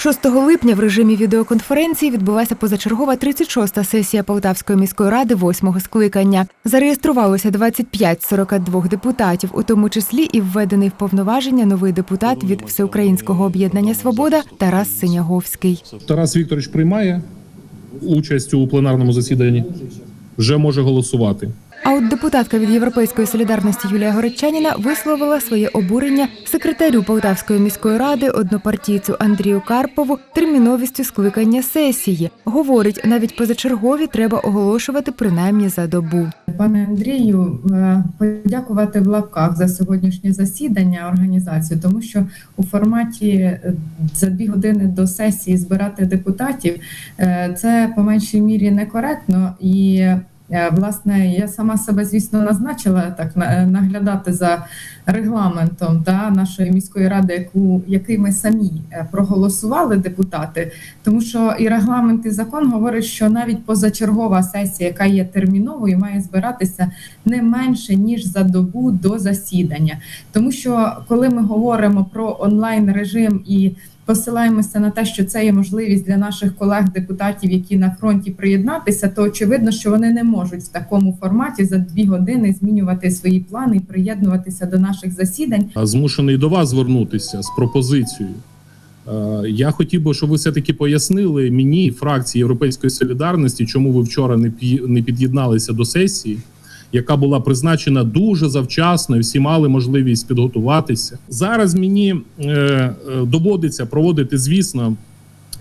6 липня в режимі відеоконференції відбулася позачергова 36-та сесія Полтавської міської ради восьмого скликання. Зареєструвалося 25 з 42 депутатів, у тому числі і введений в повноваження новий депутат від Всеукраїнського об'єднання Свобода Тарас Синяговський. Тарас Вікторович приймає участь у пленарному засіданні, вже може голосувати. Депутатка від Європейської солідарності Юлія Городчаніна висловила своє обурення секретарю Полтавської міської ради однопартійцю Андрію Карпову терміновістю скликання сесії. Говорить, навіть позачергові треба оголошувати принаймні за добу. Пане Андрію, е, подякувати в лапках за сьогоднішнє засідання організацію, тому що у форматі е, за дві години до сесії збирати депутатів е, це по меншій мірі некоректно і. Е, Власне, я сама себе, звісно, назначила так наглядати за регламентом та нашої міської ради, яку який ми самі е, проголосували депутати. Тому що і регламент, і закон говорить, що навіть позачергова сесія, яка є терміновою, має збиратися не менше ніж за добу до засідання. Тому що коли ми говоримо про онлайн режим і посилаємося на те, що це є можливість для наших колег-депутатів, які на фронті приєднатися, то очевидно, що вони не можуть в такому форматі за дві години змінювати свої плани і приєднуватися до наших засідань. А Змушений до вас звернутися з пропозицією. Е, Я хотів би, щоб ви все-таки пояснили мені, фракції Європейської солідарності, чому ви вчора не під'єдналися до сесії, яка була призначена дуже завчасно, і всі мали можливість підготуватися. Зараз мені е, е, доводиться проводити, звісно,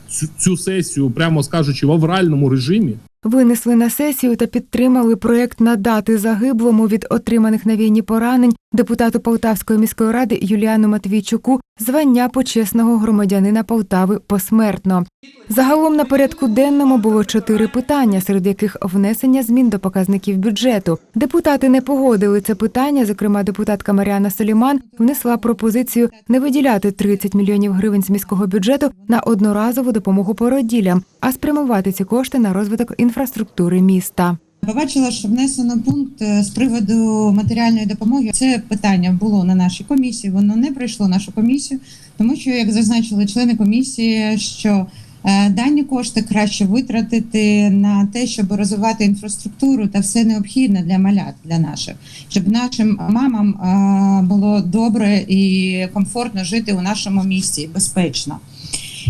цю, цю сесію, прямо скажучи, в авральному режимі. Винесли на сесію та підтримали проєкт надати загиблому від отриманих на війні поранень депутату Полтавської міської ради Юліану Матвійчуку звання почесного громадянина Полтави посмертно. Загалом на порядку денному було чотири питання, серед яких внесення змін до показників бюджету. Депутати не погодили це питання. Зокрема, депутатка Маріана Соліман внесла пропозицію не виділяти 30 мільйонів гривень з міського бюджету на одноразову допомогу породіллям, а спрямувати ці кошти на розвиток інфраструктури міста. Побачила, що внесено пункт е, з приводу матеріальної допомоги. Це питання було на нашій комісії. Воно не пройшло нашу комісію, тому що, як зазначили члени комісії, що е, дані кошти краще витратити на те, щоб розвивати інфраструктуру та все необхідне для малят для наших, щоб нашим мамам е, було добре і комфортно жити у нашому місті безпечно.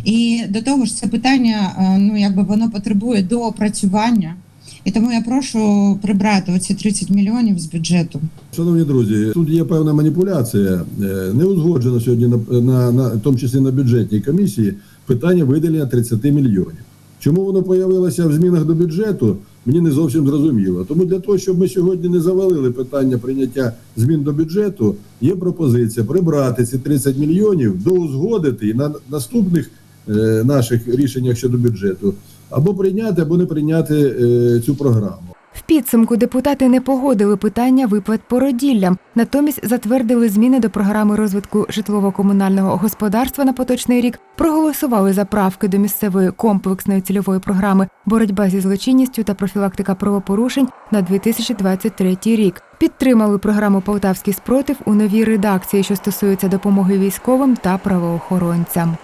І до того ж, це питання, е, ну якби воно потребує доопрацювання. І тому я прошу прибрати оці 30 мільйонів з бюджету. Шановні друзі, тут є певна маніпуляція. Е, Не узгоджено сьогодні на, на, на тому числі на бюджетній комісії питання виділення 30 мільйонів. Чому воно появилося в змінах до бюджету? Мені не зовсім зрозуміло. Тому для того, щоб ми сьогодні не завалили питання прийняття змін до бюджету, є пропозиція прибрати ці 30 мільйонів, доузгодити і на наступних наших рішеннях щодо бюджету або прийняти, або не прийняти е, цю програму. В підсумку депутати не погодили питання виплат породіллям, натомість затвердили зміни до програми розвитку житлово-комунального господарства на поточний рік, проголосували за правки до місцевої комплексної цільової програми боротьба зі злочинністю та профілактика правопорушень на 2023 рік. Підтримали програму Полтавський спротив у новій редакції, що стосується допомоги військовим та правоохоронцям.